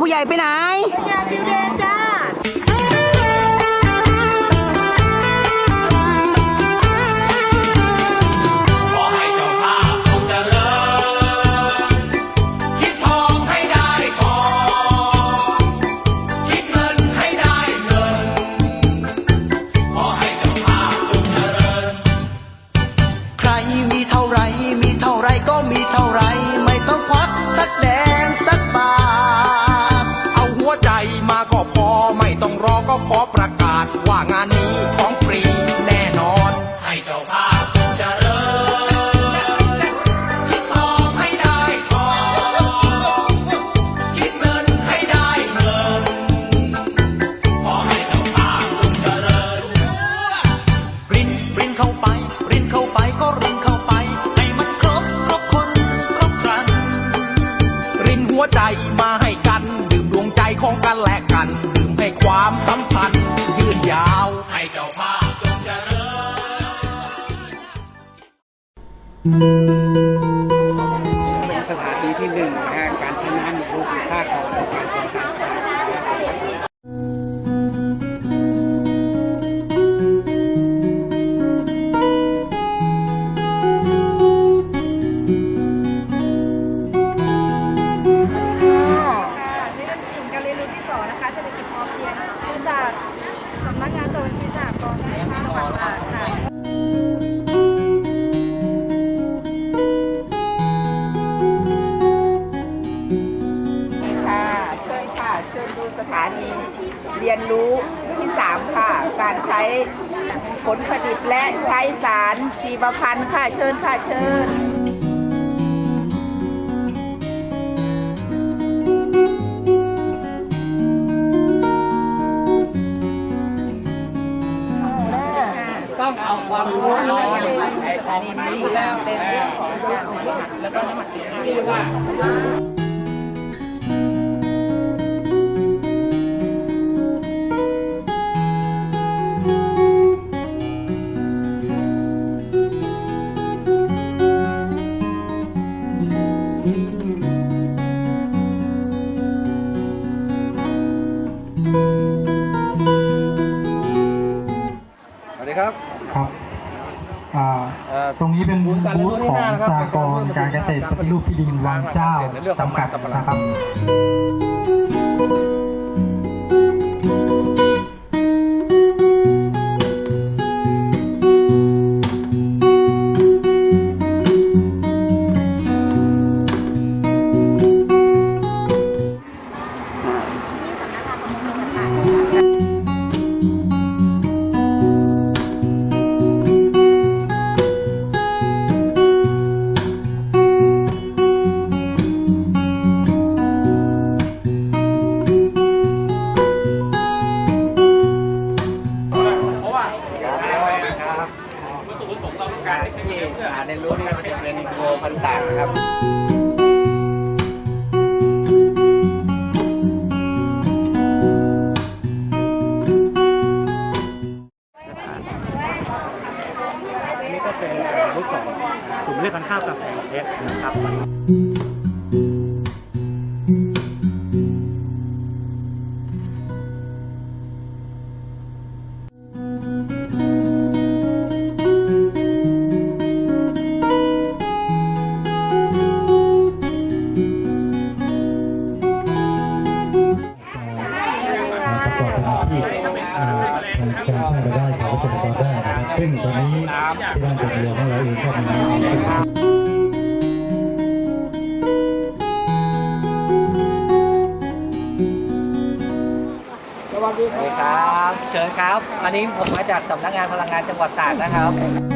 ผู้ใหญ่ไปไหนงานฟิวเดย์จ้าขอให้เจ้าภาพจงเจริญคิดทองให้ได้ทองคิดเงินให้ได้เงินขอให้เจ้าภาพจงเจริญใครมีเท่าไรมีเท่าไรก็มีเท่าไรไม่ ประกาศว่างานนี้ของฟรีแน่นอน ให้เจ้าภาพจงเจริญคิดทองให้ได้ทองคิดเงินให้ได้เงิน ขอให้เจ้าภาพจงเจริญรินรินเข้าไป รินเข้าไปก็รินเข้าไป ให้มันครบครบคนครบครัน รินหัวใจมาให้กัน ดื่มดวงใจของกันและกัน ดื่มให้ความสัมพันธ์ สถานีที่หนึ่งนะฮะานีเรียนรู้ที่ 3 ค่ะ การใช้ผลผลิตและใช้สารชีวพันธุ์ค่ะเชิญค่ะเชิญต้องเอาความรู้น้อยไปใช้ของนี่นี้นี่แล้วเป็นเรื่องของการบริหารแล้วก็น้ำมันสินค้าเรียกว่า อ่าเอ่อตรงนี้เป็นบูธการเรียนรู้ที่ของห้านะครับสากรณ์การเกษตรปฏิรูปที่ดินวังเจ้าในเรื่องของ จำกัดมันสำปะหลังการที่อ่าเรียนรู้นี่ก็จะเป็นโลพันต่างนะครับนี่ก็เป็นบูธของศูนย์เลือกพันข้าวกาแพงเพชรนะครับ ซึ่งตอนนี้ที่บ้านจุดเรือของเราเองก็มีน้ำเป็นสวัสดีครับ เชิญครับ อันนี้ผมมาจากสำนักงานพลังงานจังหวัดตากนะครับ